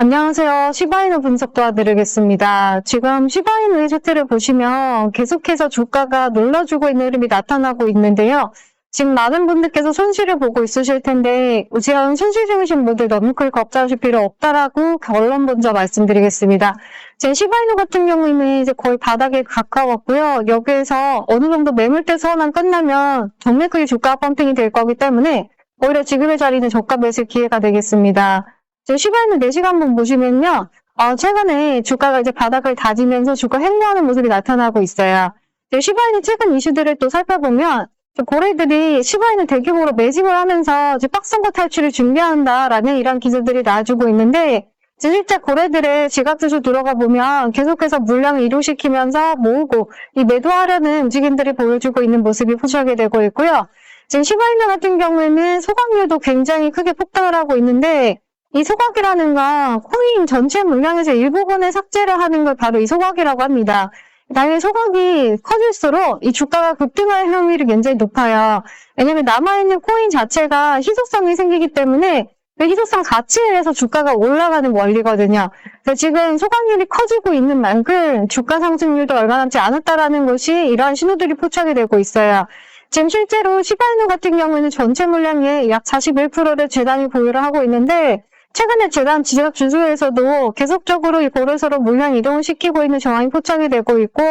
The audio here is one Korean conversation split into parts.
안녕하세요. 시바이누 분석 도와드리겠습니다. 지금 시바이누의 차트를 보시면 계속해서 주가가 눌러주고 있는 흐름이 나타나고 있는데요. 지금 많은 분들께서 손실을 보고 있으실 텐데 우선 손실 중이신 분들 너무 크게 걱정하실 필요 없다라고 결론 먼저 말씀드리겠습니다. 제 시바이누 같은 경우에는 이제 거의 바닥에 가까웠고요. 여기에서 어느 정도 매물대 선언 끝나면 정말 크게 주가 펌핑이 될 거기 때문에 오히려 지금의 자리는 저가 매수 기회가 되겠습니다. 제 시바이누 4시간 한번 보시면요. 어, 최근에 주가가 이제 바닥을 다지면서 주가 횡보하는 모습이 나타나고 있어요. 제 시바이누 최근 이슈들을 또 살펴보면 좀 고래들이 시바이누 대규모로 매집을 하면서 이제 박성고 탈출을 준비한다라는 이런 기사들이 나와주고 있는데 실제 고래들의 지갑주주 들어가 보면 계속해서 물량을 이동시키면서 모으고 이 매도하려는 움직임들이 보여주고 있는 모습이 포착이 되고 있고요. 지금 시바이누 같은 경우에는 소각률도 굉장히 크게 폭등을 하고 있는데 이 소각이라는 건 코인 전체 물량에서 일부분을 삭제를 하는 걸 바로 이 소각이라고 합니다. 당연히 소각이 커질수록 이 주가가 급등할 확률이 굉장히 높아요. 왜냐면 남아있는 코인 자체가 희소성이 생기기 때문에 그 희소성 가치에 의해서 주가가 올라가는 원리거든요. 그래서 지금 소각률이 커지고 있는 만큼 주가 상승률도 얼마 남지 않았다라는 것이 이러한 신호들이 포착이 되고 있어요. 지금 실제로 시바이누 같은 경우에는 전체 물량의 약 41%를 재단이 보유를 하고 있는데 최근에 재단 지적 주주에서도 계속적으로 이 거래소로 물량 이동을 시키고 있는 정황이 포착이 되고 있고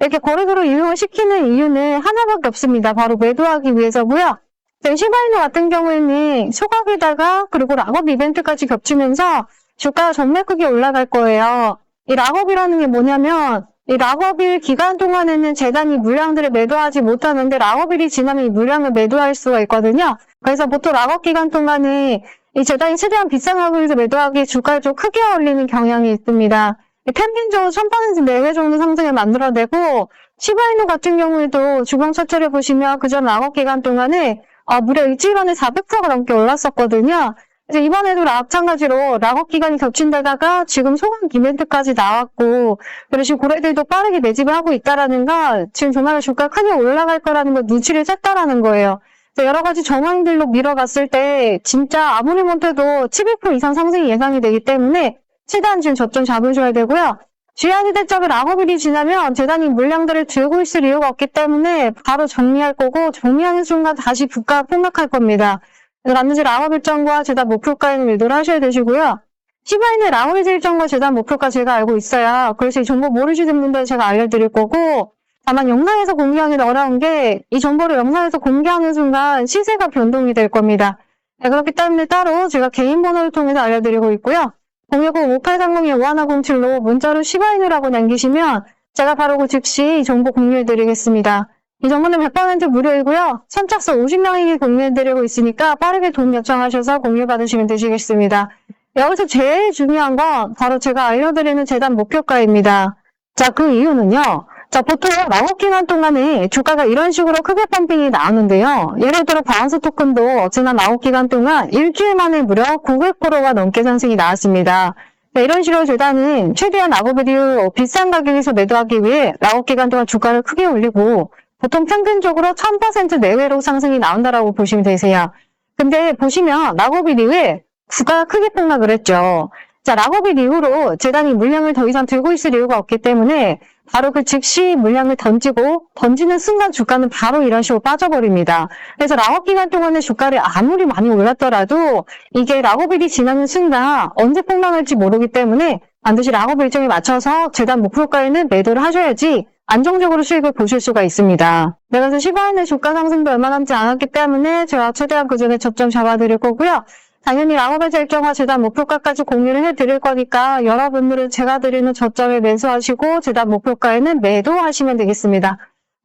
이렇게 거래소로 이동을 시키는 이유는 하나밖에 없습니다. 바로 매도하기 위해서고요. 시바이누 같은 경우에는 소각에다가 그리고 락업 이벤트까지 겹치면서 주가가 정말 크게 올라갈 거예요. 이 락업이라는 게 뭐냐면 이 락업일 기간 동안에는 재단이 물량들을 매도하지 못하는데 락업일이 지나면 이 물량을 매도할 수가 있거든요. 그래서 보통 락업 기간 동안에 이 재단이 최대한 비싼 가격에서 매도하기 주가를 좀 크게 올리는 경향이 있습니다. 평균적으로 1000% 내외 정도 상승을 만들어내고 시바이누 같은 경우에도 주봉 차트를 보시면 그전 락업 기간 동안에 아, 무려 일주일간에 400%가 넘게 올랐었거든요. 그래서 이번에도 마찬가지로 락업 기간이 겹친 데다가 지금 소강 이벤트까지 나왔고 그리고 지금 고래들도 빠르게 매집을 하고 있다라는 건 지금 정말 주가 크게 올라갈 거라는 걸 눈치를 챘다라는 거예요. 여러 가지 정황들로 밀어갔을 때 진짜 아무리 못해도 700% 이상 상승이 예상이 되기 때문에 최대한 지금 저점 잡으셔야 되고요. 주요한 시대적인 락업일이 지나면 재단이 물량들을 들고 있을 이유가 없기 때문에 바로 정리할 거고 정리하는 순간 다시 주가가 폭락할 겁니다. 반드시 락업 일정과 재단 목표가에는 매도를 하셔야 되시고요. 시바인의 락업 일정과 재단 목표가 제가 알고 있어요. 그래서 이 정보 모르시는 분들 제가 알려드릴 거고 다만 영상에서 공개하기 어려운 게 이 정보를 영상에서 공개하는 순간 시세가 변동이 될 겁니다. 네, 그렇기 때문에 따로 제가 개인 번호를 통해서 알려드리고 있고요. 010-5830-5107로 문자로 시바인이라고 남기시면 제가 바로 그 즉시 정보 공유해드리겠습니다. 이 정보는 100% 무료이고요. 선착순 50명에게 공유해드리고 있으니까 빠르게 돈 요청하셔서 공유받으시면 되시겠습니다. 여기서 제일 중요한 건 바로 제가 알려드리는 재단 목표가입니다. 자, 그 이유는요. 자, 보통 락업 기간 동안에 주가가 이런 식으로 크게 펌핑이 나오는데요. 예를 들어 바운스 토큰도 지난 락업 기간 동안 일주일 만에 무려 900%가 넘게 상승이 나왔습니다. 네, 이런 식으로 재단은 최대한 이후 비싼 가격에서 매도하기 위해 락업 기간 동안 주가를 크게 올리고 보통 평균적으로 1000% 내외로 상승이 나온다라고 보시면 되세요. 근데 보시면 이후에 주가가 크게 폭락을 했죠. 자, 락업일 이후로 재단이 물량을 더 이상 들고 있을 이유가 없기 때문에 바로 그 즉시 물량을 던지고 던지는 순간 주가는 바로 이런 식으로 빠져버립니다. 그래서 락업 기간 동안에 주가를 아무리 많이 올랐더라도 이게 락업일이 지나는 순간 언제 폭락할지 모르기 때문에 반드시 락업 일정에 맞춰서 재단 목표가에는 매도를 하셔야지 안정적으로 수익을 보실 수가 있습니다. 네, 그래서 시바인의 주가 상승도 얼마 남지 않았기 때문에 제가 최대한 그 전에 저점 잡아드릴 거고요. 당연히 락업의 일정과 재단 목표가까지 공유를 해드릴 거니까 여러분들은 제가 드리는 저점에 매수하시고 재단 목표가에는 매도하시면 되겠습니다.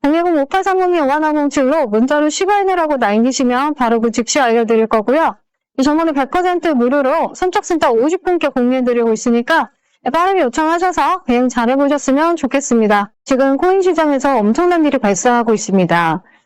010-5830-5107로 문자로 시바인이라고 남기시면 바로 그 즉시 알려드릴 거고요. 이 정보는 100% 무료로 선착순자 50분께 공유해드리고 있으니까 빠르게 요청하셔서 대응 잘해보셨으면 좋겠습니다. 지금 코인 시장에서 엄청난 일이 발생하고 있습니다.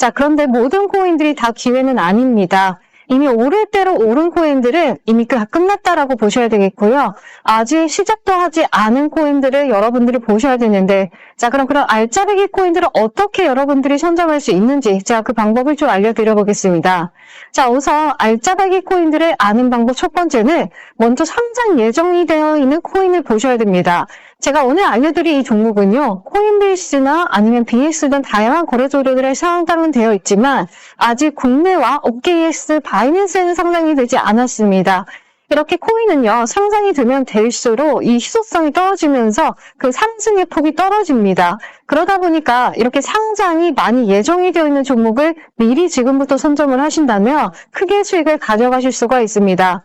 자, 그런데 모든 코인들이 다 기회는 아닙니다. 이미 오를 대로 오른 코인들은 이미 다 끝났다라고 보셔야 되겠고요. 아직 시작도 하지 않은 코인들을 여러분들이 보셔야 되는데, 자, 그럼 그런 알짜배기 코인들을 어떻게 여러분들이 선점할 수 있는지, 제가 그 방법을 좀 알려드려 보겠습니다. 자, 우선 알짜배기 코인들을 아는 방법 첫 번째는 먼저 상장 예정이 되어 있는 코인을 보셔야 됩니다. 제가 오늘 알려드릴 이 종목은요, 코인베이스나 아니면 BX 등 다양한 거래소들에 상장은 되어 있지만, 아직 국내와 OKX, 바이낸스에는 상장이 되지 않았습니다. 이렇게 코인은요, 상장이 되면 될수록 이 희소성이 떨어지면서 그 상승의 폭이 떨어집니다. 그러다 보니까 이렇게 상장이 많이 예정이 되어 있는 종목을 미리 지금부터 선점을 하신다면 크게 수익을 가져가실 수가 있습니다.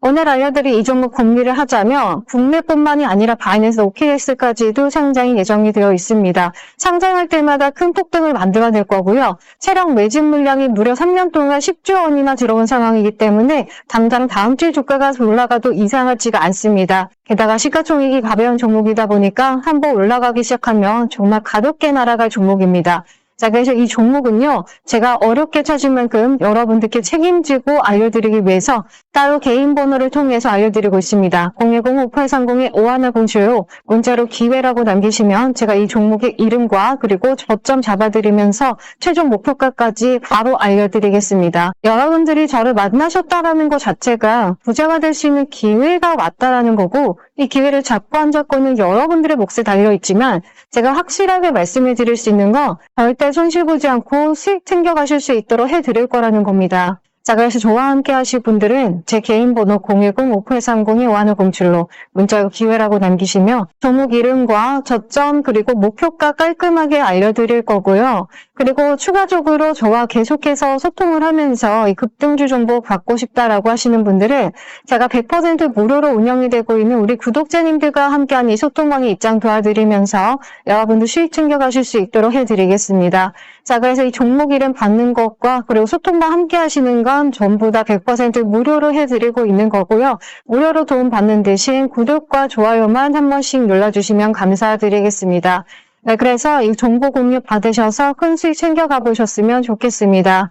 오늘 알려드릴 이 종목 공리를 하자면 국내뿐만이 아니라 바이낸스 OKX까지도 상장이 예정이 되어 있습니다. 상장할 때마다 큰 폭등을 만들어낼 거고요. 체력 매집 물량이 무려 3년 동안 10조 원이나 들어온 상황이기 때문에 당장 다음 주 주가가 올라가도 이상하지가 않습니다. 게다가 시가총액이 가벼운 종목이다 보니까 한번 올라가기 시작하면 정말 가볍게 날아갈 종목입니다. 자, 그래서 이 종목은요, 제가 어렵게 찾은 만큼 여러분들께 책임지고 알려드리기 위해서 따로 개인 번호를 통해서 알려드리고 있습니다. 010-5830-5107로 문자로 기회라고 남기시면 제가 이 종목의 이름과 그리고 저점 잡아드리면서 최종 목표가까지 바로 알려드리겠습니다. 여러분들이 저를 만나셨다라는 것 자체가 부자가 될 수 있는 기회가 왔다라는 거고 이 기회를 잡고 안 잡고는 여러분들의 몫에 달려있지만 제가 확실하게 말씀을 드릴 수 있는 거 절대 손실 보지 않고 수익 챙겨가실 수 있도록 해드릴 거라는 겁니다. 자, 그래서 저와 함께 하실 분들은 제 개인 번호 010-5830-5107로 문자 기회라고 남기시면 종목 이름과 저점 그리고 목표가 깔끔하게 알려드릴 거고요. 그리고 추가적으로 저와 계속해서 소통을 하면서 이 급등주 정보 받고 싶다라고 하시는 분들은 제가 100% 무료로 운영이 되고 있는 우리 구독자님들과 함께하는 이 소통방의 입장 도와드리면서 여러분들 수익 챙겨가실 수 있도록 해드리겠습니다. 자, 그래서 이 종목 이름 받는 것과 그리고 소통방 함께 하시는 건 전부 다 100% 무료로 해드리고 있는 거고요. 무료로 도움 받는 대신 구독과 좋아요만 한 번씩 눌러주시면 감사드리겠습니다. 네, 그래서 이 정보 공유 받으셔서 큰 수익 챙겨가 보셨으면 좋겠습니다.